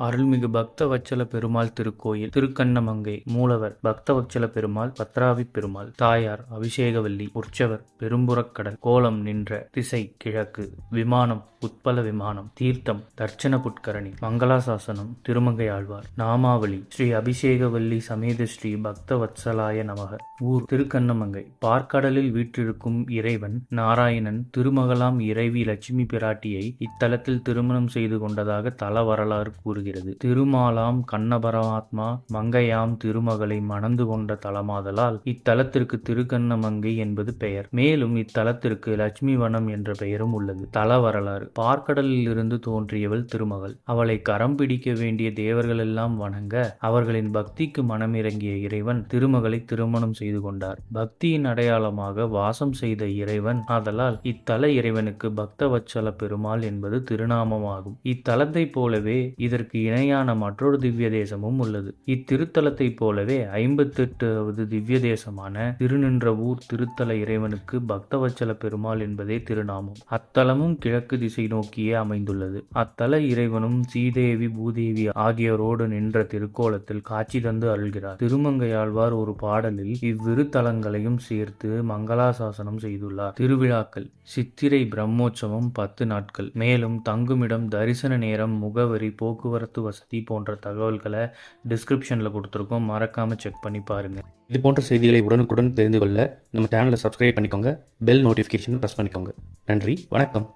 அருள்மிகு பக்தவத்சல பெருமாள் திருக்கோயில் திருக்கண்ணமங்கை மூலவர் பக்தவத்சல பெருமாள் பத்ராவி பெருமாள் தாயார் அபிஷேகவல்லி உற்சவர் பெரும்புறக்கடல் கோலம் நின்ற திசை கிழக்கு விமானம் உட்பல விமானம் தீர்த்தம் தர்ச்சன புட்கரணி மங்களாசாசனம் திருமங்கை ஆழ்வார் நாமாவளி ஸ்ரீ அபிஷேகவல்லி சமேத ஸ்ரீ பக்தவத்சலாய நமக. ஊர் திருக்கண்ணமங்கை பார்க்கடலில் வீற்றிருக்கும் இறைவன் நாராயணன் திருமகளாம் இறைவி லட்சுமி பிராட்டியை இத்தலத்தில் திருமணம் செய்து கொண்டதாக தல வரலாறு கூறுகிறது. திருமாலாம் கண்ணபரமாத்மா மங்கையாம் திருமகளை மணந்து கொண்ட தலமாதலால் இத்தலத்திற்கு திருக்கண்ணமங்கை என்பது பெயர். மேலும் இத்தலத்திற்கு லட்சுமி வனம் என்ற பெயரும் உள்ளது. தல வரலாறு. பார்க்கடலில் இருந்து தோன்றியவள் திருமகள். அவளை கரம் பிடிக்க வேண்டிய தேவர்கள் எல்லாம் வணங்க அவர்களின் பக்திக்கு மனமிறங்கிய இறைவன் திருமகளை திருமணம் செய்து கொண்டார். பக்தியின் அடையாளமாக வாசம் செய்த இறைவன் ஆதலால் இத்தல இறைவனுக்கு பக்தவச்சல பெருமாள் என்பது திருநாமமாகும். இத்தலத்தைப் போலவே இதற்கு இணையான மற்றொரு திவ்ய தேசமும் உள்ளது. இத்திருத்தலத்தைப் போலவே ஐம்பத்தெட்டாவது திவ்ய தேசமான திருநின்றவூர் திருத்தல இறைவனுக்கு பக்தவச்சல பெருமாள் என்பதே திருநாமம். அத்தலமும் கிழக்கு திசை நோக்கியே அமைந்துள்ளது. அத்தல இறைவனும் சீதேவி பூதேவி ஆகியோரோடு நின்ற திருக்கோலத்தில் காட்சி தந்து அருள்கிறார். திருமங்கையாழ்வார் ஒரு பாடலில் இவ்விரு தலங்களையும் சேர்த்து மங்களாசாசனம் செய்துள்ளார். திருவிழாக்கள். சித்திரை பிரம்மோற்சவம் பத்து நாட்கள். மேலும் தங்குமிடம் தரிசன நேரம் முகவரி போக்குவரத்து போக்குவரத்து வசதி போன்ற தகவல்களை டிஸ்கிரிப்ஷனில் கொடுத்துருக்கோம். மறக்காமல் செக் பண்ணி பாருங்கள் இது போன்ற செய்திகளை உடனுக்குடன் தெரிந்து கொள்ள நம்ம சேனலை சப்ஸ்கிரைப் பண்ணிக்கோங்க. பெல் நோட்டிஃபிகேஷன் ப்ரெஸ் பண்ணிக்கோங்க. நன்றி வணக்கம்.